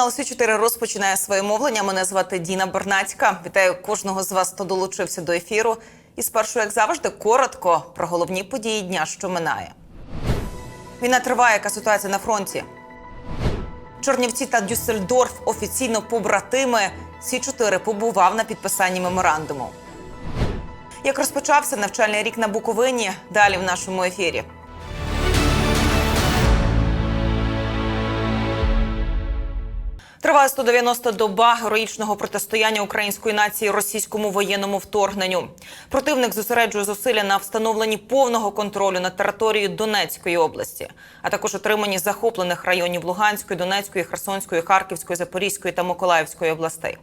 Телеканал Сі 4 розпочинає своє мовлення. Мене звати Діна Бернацька. Вітаю кожного з вас, хто долучився до ефіру. І спершу, як завжди, коротко про головні події дня, що минає. Війна триває. Яка ситуація на фронті? Чорнівці та Дюссельдорф офіційно побратими. Сі 4 побував на підписанні меморандуму. Як розпочався навчальний рік на Буковині? Далі в нашому ефірі. Триває 190 доба героїчного протистояння української нації російському воєнному вторгненню. Противник зосереджує зусилля на встановленні повного контролю над територією Донецької області, а також отриманні захоплених районів Луганської, Донецької, Херсонської, Харківської, Запорізької та Миколаївської областей.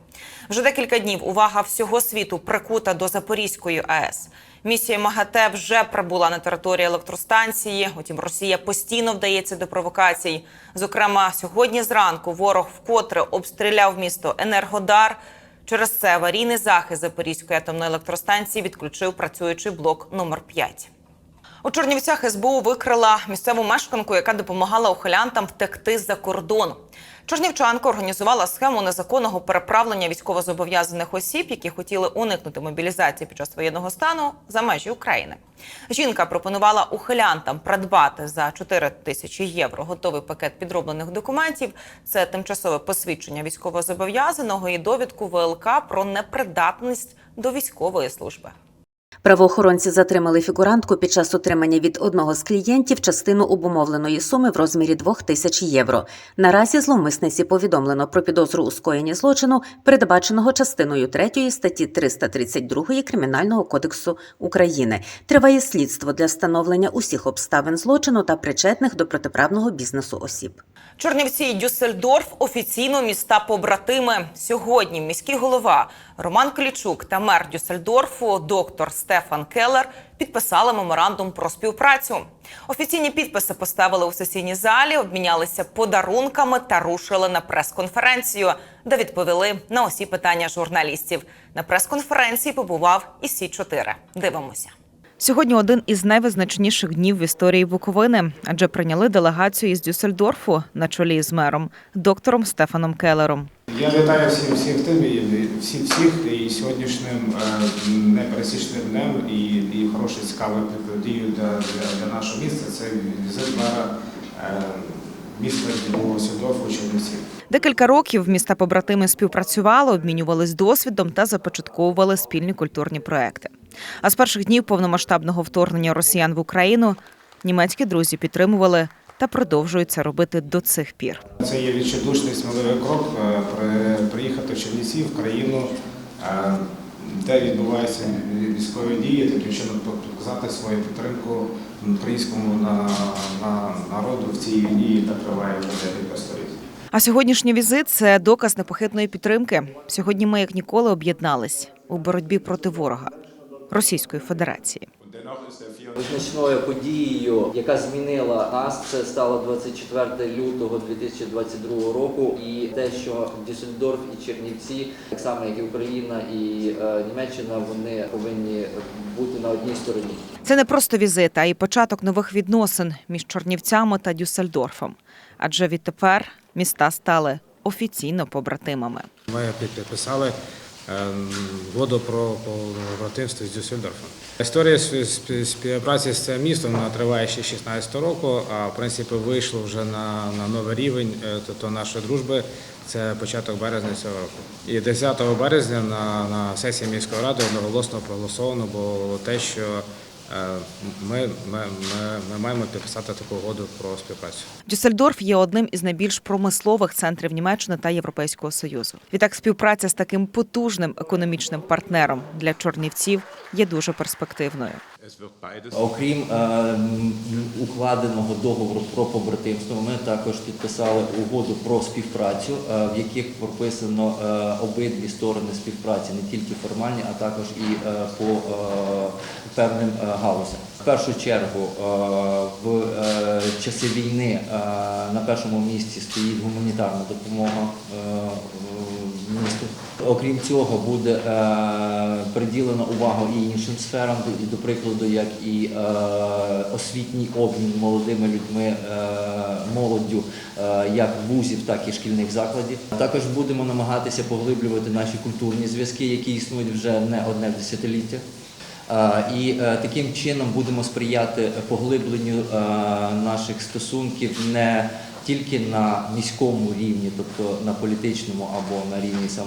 Вже декілька днів увага всього світу прикута до Запорізької АЕС. Місія МАГАТЕ вже прибула на територію електростанції. Утім, Росія постійно вдається до провокацій. Зокрема, сьогодні зранку ворог вкотре обстріляв місто Енергодар. Через це аварійний захист Запорізької атомної електростанції відключив працюючий блок номер 5 у Чернівцях СБУ викрила місцеву мешканку, яка допомагала ухилянтам втекти за кордон. Чернівчанка організувала схему незаконного переправлення військовозобов'язаних осіб, які хотіли уникнути мобілізації під час воєнного стану за межі України. Жінка пропонувала ухилянтам придбати за 4 тисячі євро готовий пакет підроблених документів. Це тимчасове посвідчення військовозобов'язаного і довідку ВЛК про непридатність до військової служби. Правоохоронці затримали фігурантку під час отримання від одного з клієнтів частину обумовленої суми в розмірі 2 тисяч євро. Наразі зловмисниці повідомлено про підозру у скоєнні злочину, передбаченого частиною 3 статті 332 Кримінального кодексу України. Триває слідство для встановлення усіх обставин злочину та причетних до протиправного бізнесу осіб. Чернівці і Дюссельдорф офіційно міста побратими. Сьогодні міський голова Роман Клічук та мер Дюссельдорфу доктор Стефан Келлер підписали меморандум про співпрацю. Офіційні підписи поставили у сесійній залі, обмінялися подарунками та рушили на прес-конференцію, де відповіли на усі питання журналістів. На прес-конференції побував і Сі 4 Дивимося. Сьогодні один із найвизначніших днів в історії Буковини, адже прийняли делегацію із Дюссельдорфу на чолі з мером доктором Стефаном Келлером. Я вітаю всім всіх тим і всіх всіх і сьогоднішнім е, непересічним днем і, і хорошою цікавою подією для, для, для нашого міста. Це візит мера е, міста Сідорфу Чернівців. Декілька років міста побратими співпрацювали, обмінювались досвідом та започатковували спільні культурні проекти. А з перших днів повномасштабного вторгнення росіян в Україну німецькі друзі підтримували та продовжують це робити до цих пір. Це є відчайдушний сміливий крок е, при- приїхати в Чернівці, в країну, е, де відбуваються військові дії, таким чином показати свою підтримку українському на, на народу в цій війні, яка триває вже декілька століть. А сьогоднішній візит це доказ непохитної підтримки. Сьогодні ми як ніколи об'єднались у боротьбі проти ворога Російської Федерації. Визначною подією, яка змінила нас, це стало 24 лютого 2022 року. І те, що Дюссельдорф і Чернівці, так само як і Україна і е, Німеччина, вони повинні бути на одній стороні. Це не просто візит, а й початок нових відносин між Чорнівцями та Дюссельдорфом. Адже відтепер міста стали офіційно побратимами. Ми підписали ем, про побратимство з Дюссельдорфом. Історія спів- спів- співпраці з цим містом триває ще 16 року, а в принципі вийшло вже на, на новий рівень тобто нашої дружби. Це початок березня цього року. І 10 березня на, на сесії міської ради одноголосно проголосовано було те, що ми, ми, ми, ми маємо підписати таку угоду про співпрацю. Дюссельдорф є одним із найбільш промислових центрів Німеччини та Європейського союзу. Відтак, співпраця з таким потужним економічним партнером для чорнівців є дуже перспективною. Окрім е, укладеного договору про побратимство, ми також підписали угоду про співпрацю, е, в яких прописано е, обидві сторони співпраці, не тільки формальні, а також і е, по е, певним е, галузям. В першу чергу е, в е, часи війни на першому місці стоїть гуманітарна допомога місту. Окрім цього, буде приділена увага і іншим сферам, до, прикладу, як і освітній обмін молодими людьми, молоддю, як вузів, так і шкільних закладів. Також будемо намагатися поглиблювати наші культурні зв'язки, які існують вже не одне десятиліття. І е, таким чином будемо сприяти поглибленню е, наших стосунків не тільки на міському рівні, тобто на політичному або на рівні е,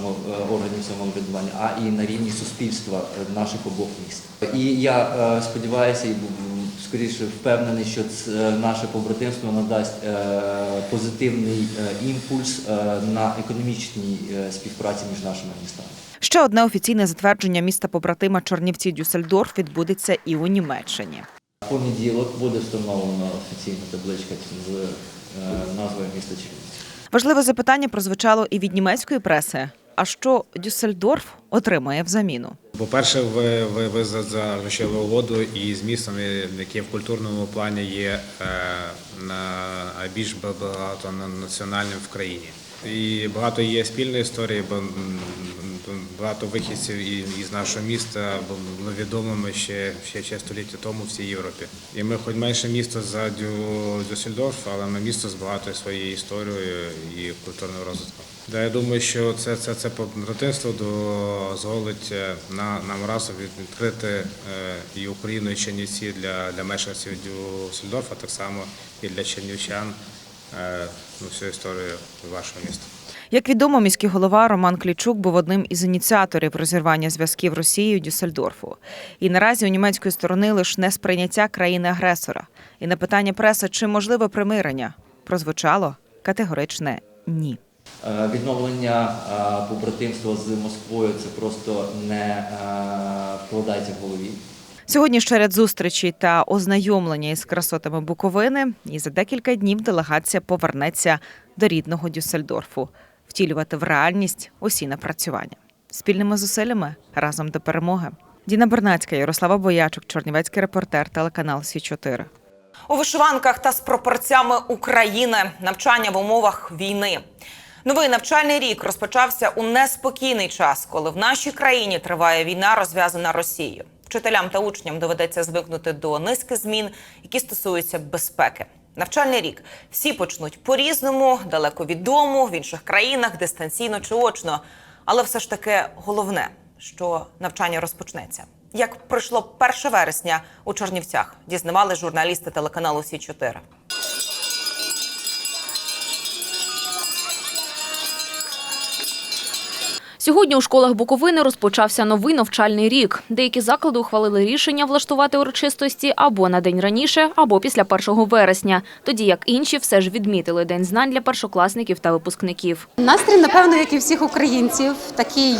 органів самоврядування, а і на рівні суспільства наших обох міст. І я сподіваюся і скоріше впевнений, що це наше побратимство надасть позитивний імпульс на економічній співпраці між нашими містами. Ще одне офіційне затвердження міста побратима Чорнівці Дюссельдорф відбудеться і у Німеччині. В понеділок буде встановлена офіційна табличка з е, назвою міста Чернівці. Важливе запитання прозвучало і від німецької преси. А що Дюссельдорф отримає в заміну? По-перше, ви, ви, ви за- заключили угоду із містом, яке в культурному плані є е, на більш багатонаціональним в країні. І багато є спільної історії, бо багато вихідців із нашого міста були відомими ще, ще, століття тому всій Європі. І ми хоч менше місто за Дю- Дюссельдорф, але ми місто з багатою своєю історією і культурним розвитком. Да, я думаю, що це, це, це побратимство дозволить е, на, нам разом відкрити е, і Україну, і Чернівці для, для мешканців Дюссельдорфа, так само і для чернівчан ну, всю історію вашого міста. Як відомо, міський голова Роман Клічук був одним із ініціаторів розірвання зв'язків Росією Дюссельдорфу. І наразі у німецької сторони лише несприйняття країни-агресора. І на питання преси, чи можливе примирення, прозвучало категоричне ні. Е, Відновлення е, побратимства з Москвою це просто не е, вкладається в голові. Сьогодні ще ряд зустрічей та ознайомлення із красотами Буковини. І за декілька днів делегація повернеться до рідного Дюссельдорфу, втілювати в реальність усі напрацювання. Спільними зусиллями разом до перемоги. Діна Бернацька, Ярослава Боячук, Чорнівецький репортер, телеканал Сі 4 У вишиванках та з пропорцями України навчання в умовах війни. Новий навчальний рік розпочався у неспокійний час, коли в нашій країні триває війна, розв'язана Росією. Вчителям та учням доведеться звикнути до низки змін, які стосуються безпеки. Навчальний рік всі почнуть по-різному, далеко від дому, в інших країнах, дистанційно чи очно. Але все ж таки головне, що навчання розпочнеться. Як пройшло 1 вересня у Чернівцях, дізнавали журналісти телеканалу Сі 4 Сьогодні у школах Буковини розпочався новий навчальний рік. Деякі заклади ухвалили рішення влаштувати урочистості або на день раніше, або після 1 вересня. Тоді як інші все ж відмітили день знань для першокласників та випускників. Настрій, напевно, як і всіх українців, такий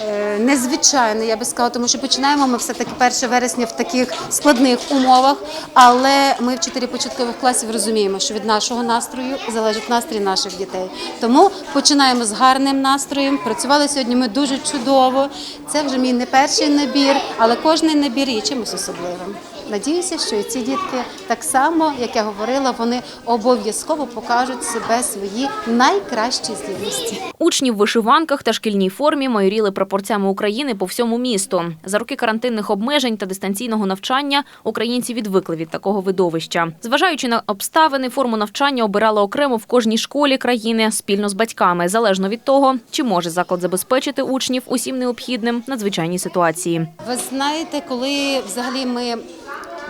е, незвичайний, я би сказала, тому що починаємо ми все-таки 1 вересня в таких складних умовах. Але ми, вчителі початкових класів, розуміємо, що від нашого настрою залежить настрій наших дітей. Тому починаємо з гарним настроєм. Працювали сьогодні ми дуже чудово. Це вже мій не перший набір, але кожний набір є чимось особливим. Надіюся, що і ці дітки так само, як я говорила, вони обов'язково покажуть себе свої найкращі здібності. Учні в вишиванках та шкільній формі майоріли прапорцями України по всьому місту. За роки карантинних обмежень та дистанційного навчання українці відвикли від такого видовища. Зважаючи на обставини, форму навчання обирали окремо в кожній школі країни спільно з батьками, залежно від того, чи може заклад забезпечити учнів усім необхідним надзвичайній ситуації. Ви знаєте, коли взагалі ми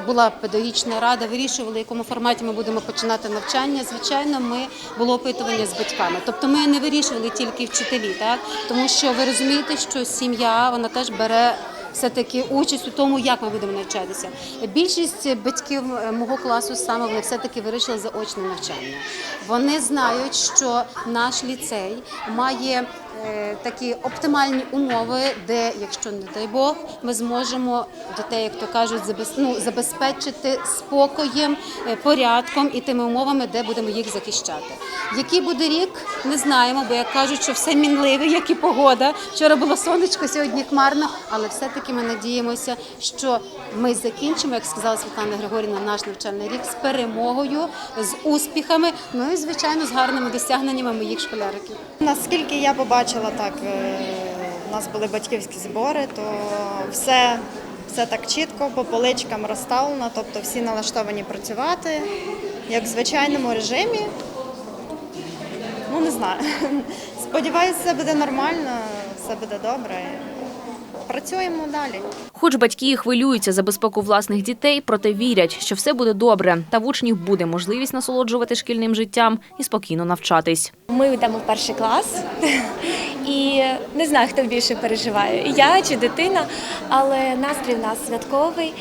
була педагогічна рада, вирішували, в якому форматі ми будемо починати навчання. Звичайно, ми було опитування з батьками. Тобто ми не вирішували тільки вчителі, так тому що ви розумієте, що сім'я вона теж бере. Все-таки участь у тому, як ми будемо навчатися. Більшість батьків е, мого класу саме вони все-таки вирішили заочне навчання. Вони знають, що наш ліцей має такі оптимальні умови, де, якщо не дай Бог, ми зможемо дітей, як то кажуть, ну, забезпечити спокоєм, е, порядком і тими умовами, де будемо їх захищати. Який буде рік, не знаємо, бо як кажуть, що все мінливе, як і погода. Вчора було сонечко, сьогодні хмарно, але все-таки ми надіємося, що ми закінчимо, як сказала Світлана Григорівна, наш навчальний рік з перемогою, з успіхами, ну і звичайно з гарними досягненнями моїх школяриків. Наскільки я побачила так е, у нас були батьківські збори, то все, все так чітко по поличкам розставлено, тобто всі налаштовані працювати, як в звичайному режимі. Ну, не знаю. Сподіваюся, все буде нормально, все буде добре. Працюємо далі. Хоч батьки і хвилюються за безпеку власних дітей, проте вірять, що все буде добре, та в учнів буде можливість насолоджувати шкільним життям і спокійно навчатись. Ми йдемо в перший клас, і не знаю, хто більше переживає, я чи дитина, але настрій в нас святковий.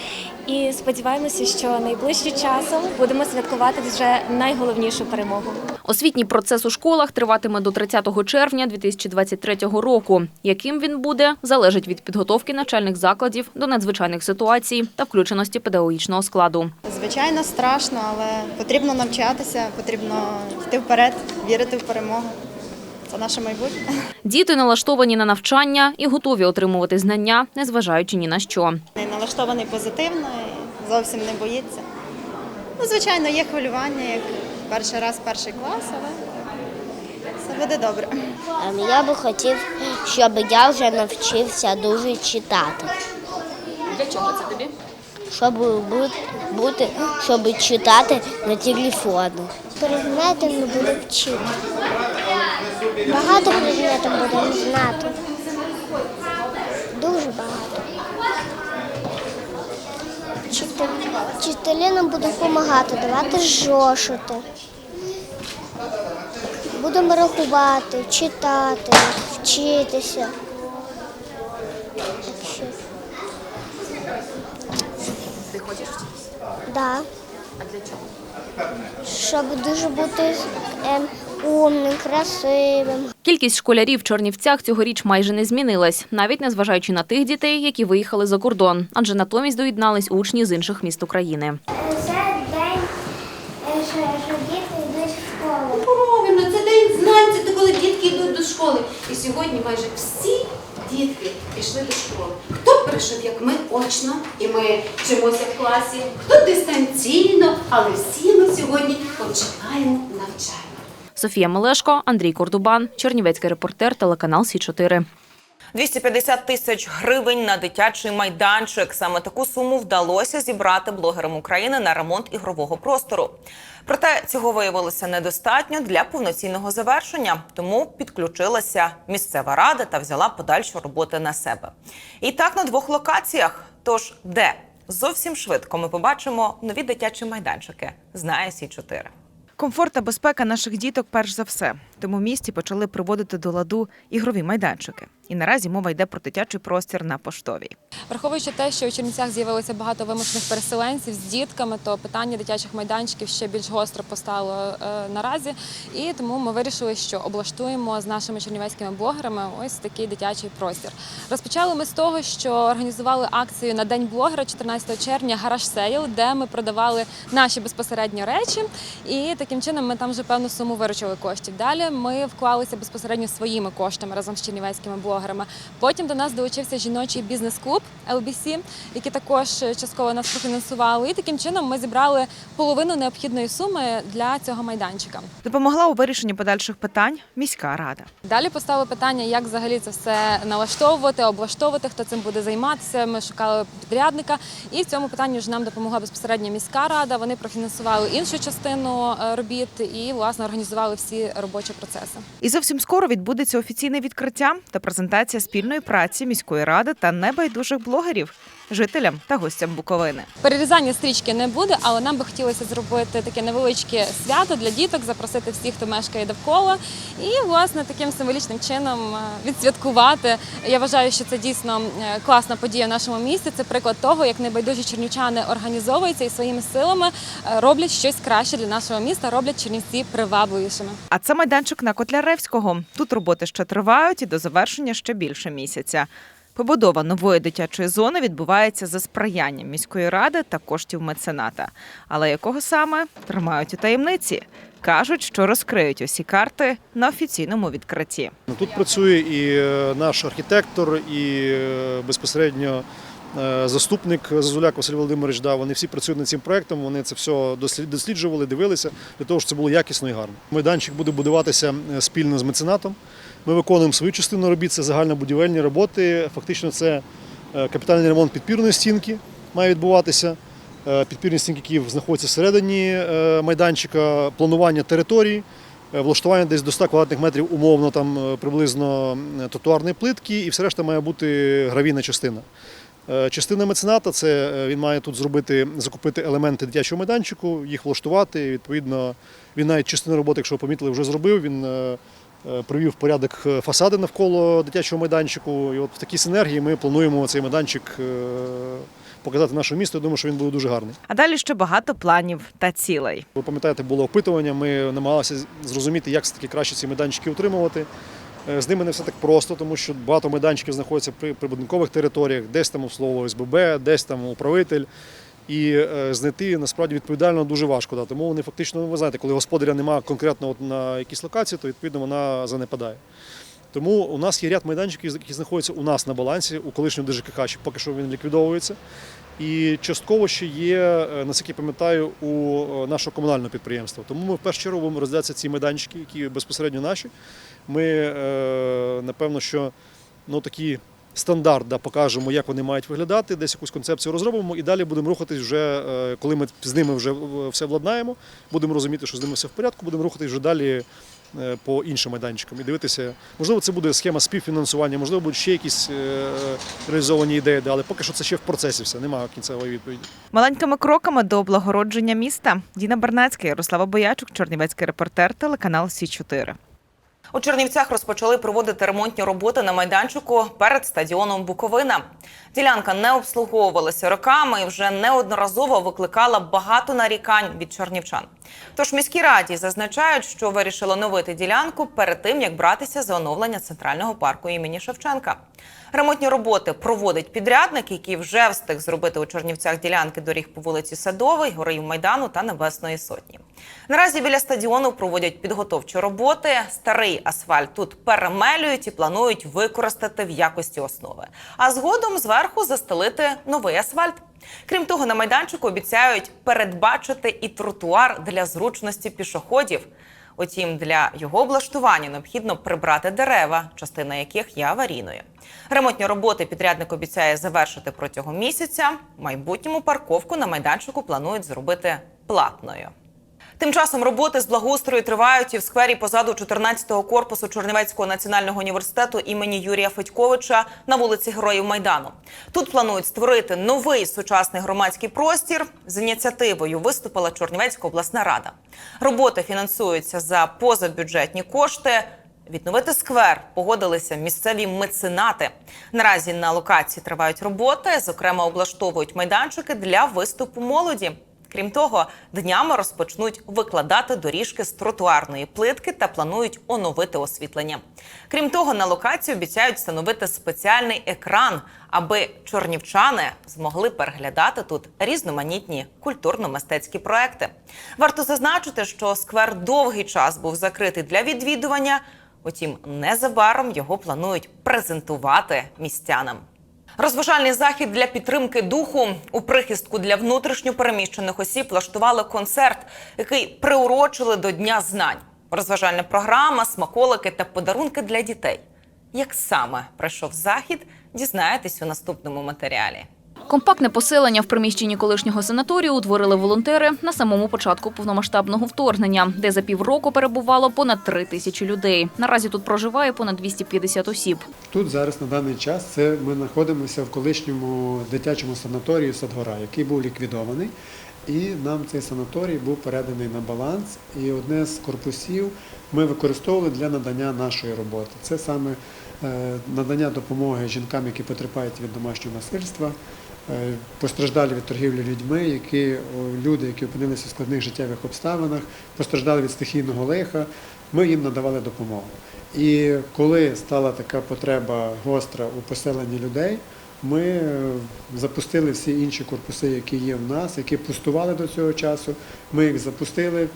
І сподіваємося, що найближчим часом будемо святкувати вже найголовнішу перемогу. Освітній процес у школах триватиме до 30 червня 2023 року. Яким він буде, залежить від підготовки навчальних закладів до надзвичайних ситуацій та включеності педагогічного складу. Звичайно, страшно, але потрібно навчатися, потрібно йти вперед, вірити в перемогу. Це наше майбутнє. Діти налаштовані на навчання і готові отримувати знання, незважаючи ні на що. Налаштований позитивно, і зовсім не боїться. Ну, звичайно, є хвилювання, як перший раз, перший клас, але все буде добре. Ем, Я би хотів, щоб я вже навчився дуже читати. Для чого це тобі? Щоб бути, щоб читати на телефоні. Предмети ми будемо вчити. Багато предметів будемо знати. Дуже багато. Вчителі, вчителі нам будуть допомагати, давати зошити. Будемо рахувати, читати, вчитися. Ти хочеш вчитися? Да. А для чого? Щоб дуже бути ем, умним, красивим. Кількість школярів в Чернівцях цьогоріч майже не змінилась, навіть незважаючи на тих дітей, які виїхали за кордон, адже натомість доєднались учні з інших міст України. Це день, що діти йдуть в школу. Правильно, це день знань, це коли дітки йдуть до школи. І сьогодні майже всі дітки пішли до школи. Хто прийшов, як ми, очно, і ми вчимося в класі, хто дистанційно, але всі ми сьогодні починаємо навчання. Софія Мелешко, Андрій Кордубан, Чернівецький репортер, телеканал Сі 4 250 тисяч гривень на дитячий майданчик. Саме таку суму вдалося зібрати блогерам України на ремонт ігрового простору. Проте цього виявилося недостатньо для повноцінного завершення, тому підключилася місцева рада та взяла подальшу роботи на себе. І так на двох локаціях. Тож де зовсім швидко ми побачимо нові дитячі майданчики. Знає Сі 4 Комфорт та безпека наших діток перш за все. Тому місті почали приводити до ладу ігрові майданчики. І наразі мова йде про дитячий простір на поштовій. Враховуючи те, що у Чернівцях з'явилося багато вимушених переселенців з дітками, то питання дитячих майданчиків ще більш гостро постало е, наразі. І тому ми вирішили, що облаштуємо з нашими чернівецькими блогерами ось такий дитячий простір. Розпочали ми з того, що організували акцію на день блогера 14 червня гараж сейл, де ми продавали наші безпосередньо речі, і таким чином ми там вже певну суму виручили коштів. Далі ми вклалися безпосередньо своїми коштами разом з чернівецькими блогерами. Потім до нас долучився жіночий бізнес-клуб LBC, які також частково нас профінансували. І таким чином ми зібрали половину необхідної суми для цього майданчика. Допомогла у вирішенні подальших питань міська рада. Далі постало питання, як взагалі це все налаштовувати, облаштовувати, хто цим буде займатися. Ми шукали підрядника, і в цьому питанні вже нам допомогла безпосередньо міська рада. Вони профінансували іншу частину е, робіт і власне організували всі робочі процеси. І зовсім скоро відбудеться офіційне відкриття та презентація спільної праці міської ради та небайдужих блогерів, жителям та гостям Буковини. Перерізання стрічки не буде, але нам би хотілося зробити таке невеличке свято для діток, запросити всіх, хто мешкає довкола, і власне таким символічним чином е, відсвяткувати. Я вважаю, що це дійсно е, класна подія в нашому місті. Це приклад того, як небайдужі чернівчани організовуються і своїми силами е, роблять щось краще для нашого міста, роблять чернівці привабливішими. А це майданчик на Котляревського. Тут роботи ще тривають і до завершення ще більше місяця. Побудова нової дитячої зони відбувається за сприянням міської ради та коштів мецената. Але якого саме тримають у таємниці? Кажуть, що розкриють усі карти на офіційному відкритті. Ну, Тут працює і е, наш архітектор, і е, безпосередньо е, заступник Зазуляк Василь Володимирович. Да, вони всі працюють над цим проектом. Вони це все досліджували, дивилися для того, щоб це було якісно і гарно. Майданчик буде будуватися спільно з меценатом. Ми виконуємо свою частину робіт, це загальнобудівельні роботи. Фактично, це е, капітальний ремонт підпірної стінки має відбуватися. Е, Підпірні стінки, які знаходяться всередині е, майданчика, планування території, влаштування десь до 100 квадратних метрів умовно там приблизно тротуарної плитки, і все решта має бути гравійна частина. Частина мецената це він має тут зробити, закупити елементи дитячого майданчику, їх влаштувати. Відповідно, він навіть частину роботи, якщо ви помітили, вже зробив. Він привів порядок е, фасади навколо дитячого майданчику. І от в такій синергії ми плануємо цей майданчик е, показати нашому місту. Я думаю, що він буде дуже гарний. А далі ще багато планів та цілей. Ви пам'ятаєте, було опитування. Ми намагалися зрозуміти, як все-таки краще ці майданчики утримувати. Е, З ними не все так просто, тому що багато майданчиків знаходяться при прибудинкових територіях, десь там слово ОСББ, десь там управитель. І е, знайти насправді відповідально дуже важко. Да. Тому вони фактично, ну, ви знаєте, коли господаря немає конкретно от на якійсь локації, то відповідно вона занепадає. Тому у нас є ряд майданчиків, які знаходяться у нас на балансі, у колишньому ДЖКХ, ще поки що він ліквідовується. І частково ще є, е, наскільки пам'ятаю, у е, нашого комунального підприємства. Тому ми в першу чергу будемо розділятися ці майданчики, які безпосередньо наші. Ми, напевно, що ну, такі стандарт да, покажемо, як вони мають виглядати, десь якусь концепцію розробимо, і далі будемо рухатись вже, е, коли ми з ними вже все владнаємо, будемо розуміти, що з ними все в порядку, будемо рухатись вже далі е, по іншим майданчикам і дивитися, можливо, це буде схема співфінансування, можливо, будуть ще якісь е, реалізовані ідеї, але поки що це ще в процесі все, немає кінцевої відповіді. Маленькими кроками до облагородження міста. Діна Бернацька, Ярослава Боячук, Чернівецький репортер, телеканал Сі 4 У Чернівцях розпочали проводити ремонтні роботи на майданчику перед стадіоном Буковина. Ділянка не обслуговувалася роками і вже неодноразово викликала багато нарікань від чернівчан. Тож міські раді зазначають, що вирішили оновити ділянку перед тим, як братися за оновлення центрального парку імені Шевченка. Ремонтні роботи проводить підрядник, який вже встиг зробити у Чернівцях ділянки доріг по вулиці Садовий, Гореїв Майдану та Небесної Сотні. Наразі біля стадіону проводять підготовчі роботи. Старий асфальт тут перемелюють і планують використати в якості основи. А згодом зверху застелити новий асфальт. Крім того, на майданчику обіцяють передбачити і тротуар для зручності пішоходів. Утім, для його облаштування необхідно прибрати дерева, частина яких є аварійною. Ремонтні роботи підрядник обіцяє завершити протягом місяця. Майбутньому парковку на майданчику планують зробити платною. Тим часом роботи з благоустрою тривають і в сквері позаду 14-го корпусу Чернівецького національного університету імені Юрія Федьковича на вулиці Героїв Майдану. Тут планують створити новий сучасний громадський простір. З ініціативою виступила Чернівецька обласна рада. Роботи фінансуються за позабюджетні кошти. Відновити сквер погодилися місцеві меценати. Наразі на локації тривають роботи, зокрема облаштовують майданчики для виступу молоді. Крім того, днями розпочнуть викладати доріжки з тротуарної плитки та планують оновити освітлення. Крім того, на локації обіцяють встановити спеціальний екран, аби чорнівчани змогли переглядати тут різноманітні культурно-мистецькі проекти. Варто зазначити, що сквер довгий час був закритий для відвідування. Утім, незабаром його планують презентувати містянам. Розважальний захід для підтримки духу у прихистку для внутрішньо переміщених осіб влаштували концерт, який приурочили до Дня знань. Розважальна програма, смаколики та подарунки для дітей. Як саме пройшов захід, дізнаєтесь у наступному матеріалі. Компактне поселення в приміщенні колишнього санаторію утворили волонтери на самому початку повномасштабного вторгнення, де за півроку перебувало понад три тисячі людей. Наразі тут проживає понад 250 осіб. Тут зараз на даний час це ми знаходимося в колишньому дитячому санаторії Садгора, який був ліквідований. І нам цей санаторій був переданий на баланс. І одне з корпусів ми використовували для надання нашої роботи. Це саме е, надання допомоги жінкам, які потерпають від домашнього насильства, е, постраждалі від торгівлі людьми, які люди, які опинилися в складних життєвих обставинах, постраждали від стихійного лиха. Ми їм надавали допомогу. І коли стала така потреба гостра у поселенні людей, ми е, запустили всі інші корпуси, які є в нас, які пустували до цього часу. Ми їх запустили,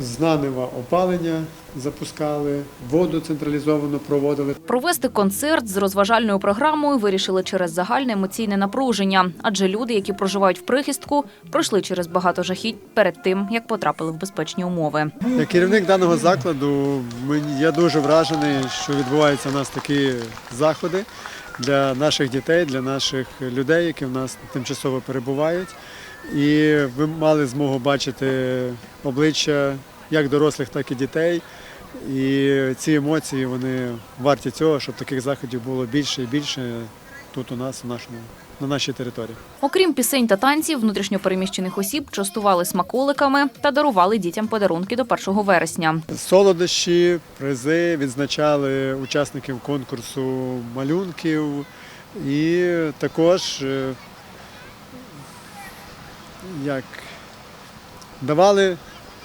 З Нанева опалення запускали, воду централізовано проводили. Провести концерт з розважальною програмою вирішили через загальне емоційне напруження, адже люди, які проживають в прихистку, пройшли через багато жахіть перед тим, як потрапили в безпечні умови. Як керівник даного закладу, я дуже вражений, що відбуваються у нас такі заходи для наших дітей, для наших людей, які в нас тимчасово перебувають. І ви мали змогу бачити обличчя як дорослих, так і дітей. І ці емоції вони варті цього, щоб таких заходів було більше і більше тут у нас, у нашому, на нашій території. Окрім пісень та танців, внутрішньопереміщених осіб частували смаколиками та дарували дітям подарунки до 1 вересня. Солодощі, призи відзначали учасників конкурсу малюнків і також е, як давали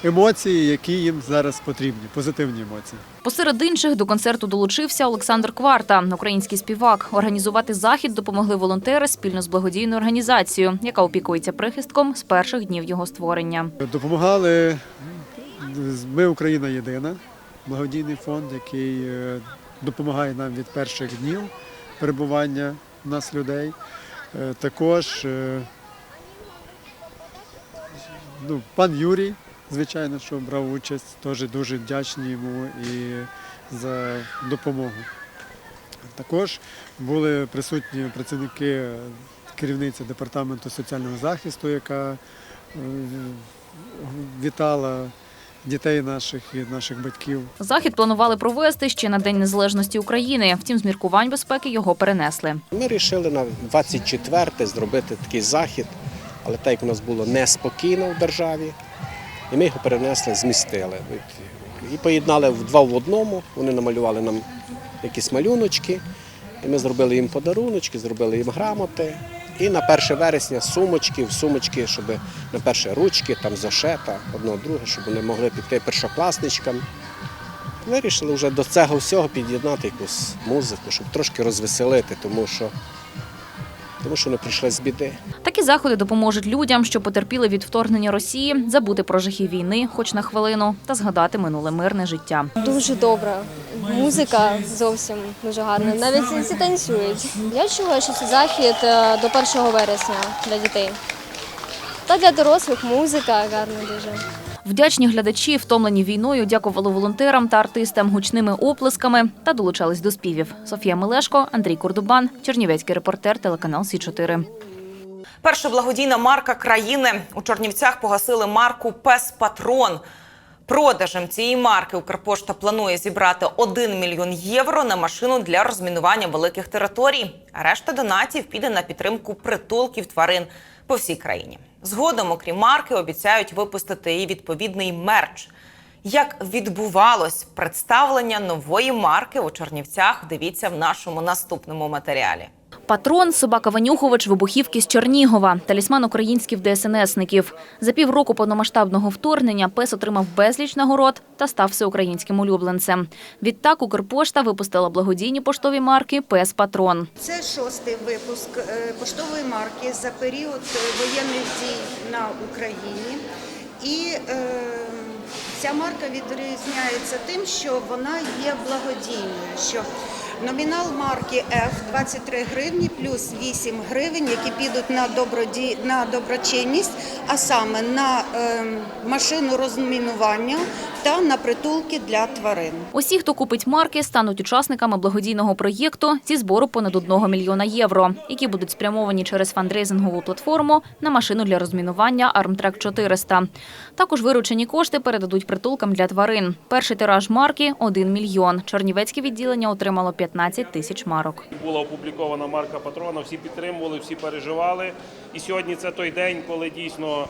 емоції, які їм зараз потрібні, позитивні емоції. Посеред інших до концерту долучився Олександр Кварта, український співак. Організувати захід допомогли волонтери спільно з благодійною організацією, яка опікується прихистком з перших днів його створення. Допомагали ми Україна єдина, благодійний фонд, який е, допомагає нам від перших днів перебування у нас людей. Е, Також е, ну, пан Юрій, звичайно, що брав участь, теж дуже вдячні йому і за допомогу. Також були присутні працівники керівниці департаменту соціального захисту, яка е, вітала дітей наших і наших батьків. Захід планували провести ще на День Незалежності України. Втім, з міркувань безпеки його перенесли. Ми вирішили на 24 зробити такий захід, але так як у нас було неспокійно в державі, і ми його перенесли, змістили. І поєднали два в одному. Вони намалювали нам якісь малюночки, і ми зробили їм подаруночки, зробили їм грамоти. І на 1 вересня сумочки, в сумочки, щоб на перше ручки, там зошета, одного друге, щоб вони могли піти першокласничкам. Вирішили вже до цього всього під'єднати якусь музику, щоб трошки розвеселити, тому що, тому що вони прийшли з біди. Такі заходи допоможуть людям, що потерпіли від вторгнення Росії, забути про жахи війни, хоч на хвилину, та згадати минуле мирне життя. Дуже добра. Музика зовсім дуже гарна. Навіть всі танцюють. Я чула, що це захід е, до 1 вересня для дітей. Та для дорослих музика гарна дуже. Вдячні глядачі, втомлені війною, дякували волонтерам та артистам гучними оплесками та долучались до співів. Софія Мелешко, Андрій Кордубан, Чернівецький репортер, телеканал Сі 4 Перша благодійна марка країни у Чорнівцях погасили марку Пес Патрон. Продажем цієї марки Укрпошта планує зібрати 1 мільйон євро на машину для розмінування великих територій. А решта донатів піде на підтримку притулків тварин по всій країні. Згодом, окрім марки, обіцяють випустити і відповідний мерч. Як відбувалось представлення нової марки у Чернівцях? Дивіться в нашому наступному матеріалі. Патрон, собака Ванюхович, вибухівки з Чернігова, талісман українських ДСНСників. За півроку повномасштабного вторгнення пес отримав безліч нагород та став всеукраїнським улюбленцем. Відтак Укрпошта випустила благодійні поштові марки Пес Патрон. Це шостий випуск е, поштової марки за період е, воєнних дій на Україні. І е, ця марка відрізняється тим, що вона є благодійною. Номінал марки F 23 гривні плюс 8 гривень, які підуть на доброді на доброчинність, а саме на е, машину розмінування та на притулки для тварин. Усі, хто купить марки, стануть учасниками благодійного проєкту зі збору понад 1 мільйона євро, які будуть спрямовані через фандрейзингову платформу на машину для розмінування Armtrack 400. Також виручені кошти передадуть притулкам для тварин. Перший тираж марки – 1 мільйон. Чернівецьке відділення отримало 15 тисяч марок. Була опублікована марка патрона, всі підтримували, всі переживали. І сьогодні це той день, коли дійсно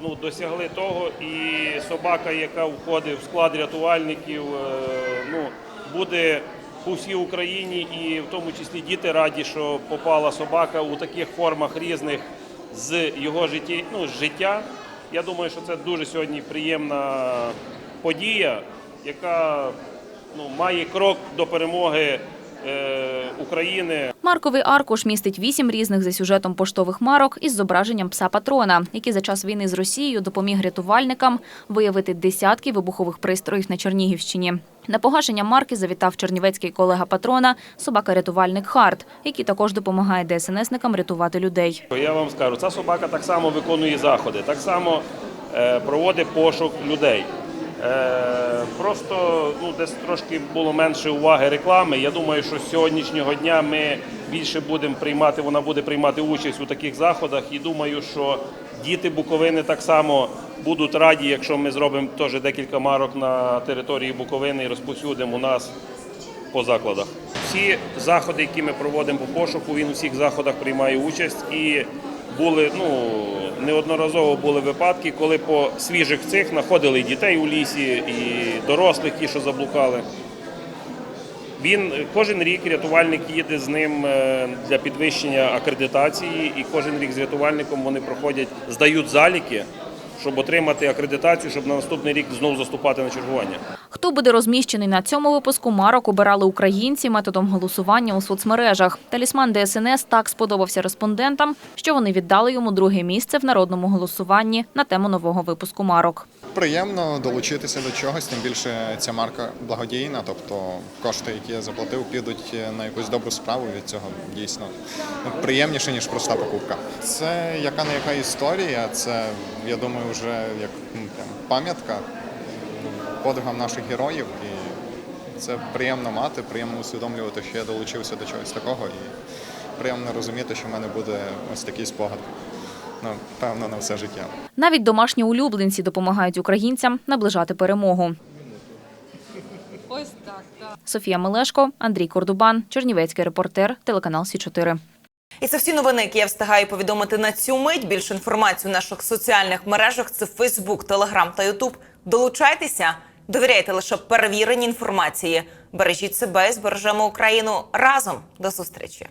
ну, досягли того. І собака, яка входить в склад рятувальників, е, ну, буде по всій Україні, і в тому числі діти раді, що попала собака у таких формах різних з його житті, ну, з життя. Я думаю, що це дуже сьогодні приємна подія, яка ну, має крок до перемоги України. Марковий аркуш містить вісім різних за сюжетом поштових марок із зображенням пса патрона, який за час війни з Росією допоміг рятувальникам виявити десятки вибухових пристроїв на Чернігівщині. На погашення марки завітав чернівецький колега патрона, собака-рятувальник Харт, який також допомагає ДСНСникам рятувати людей. Я вам скажу, ця собака так само виконує заходи, так само е, проводить пошук людей. Е, просто ну, десь трошки було менше уваги реклами. Я думаю, що з сьогоднішнього дня ми більше будемо приймати, вона буде приймати участь у таких заходах. І думаю, що діти Буковини так само будуть раді, якщо ми зробимо теж декілька марок на території Буковини і розповсюдимо у нас по закладах. Всі заходи, які ми проводимо по пошуку, він у всіх заходах приймає участь. І були ну неодноразово були випадки, коли по свіжих цих знаходили і дітей у лісі, і дорослих, ті, що заблукали. Він кожен рік рятувальник їде з ним е, для підвищення акредитації, і кожен рік з рятувальником вони проходять, здають заліки, щоб отримати акредитацію, щоб на наступний рік знову заступати на чергування. Хто буде розміщений на цьому випуску марок обирали українці методом голосування у соцмережах. Талісман ДСНС так сподобався респондентам, що вони віддали йому друге місце в народному голосуванні на тему нового випуску марок. Приємно долучитися до чогось, тим більше ця марка благодійна, тобто кошти, які я заплатив, підуть на якусь добру справу. Від цього дійсно приємніше ніж проста покупка. Це яка не яка історія. Це я думаю, вже як ну, пам'ятка подвигам наших героїв. І це приємно мати, приємно усвідомлювати, що я долучився до чогось такого, і приємно розуміти, що в мене буде ось такий спогад. Ну, певно, на все життя. Навіть домашні улюбленці допомагають українцям наближати перемогу. Ось так, так. Софія Мелешко, Андрій Кордубан, Чернівецький репортер, телеканал Сі 4 І це всі новини, які я встигаю повідомити на цю мить. Більше інформації у наших соціальних мережах це Фейсбук, Телеграм та Ютуб. Долучайтеся, довіряйте лише перевіреній інформації. Бережіть себе і збережемо Україну разом. До зустрічі.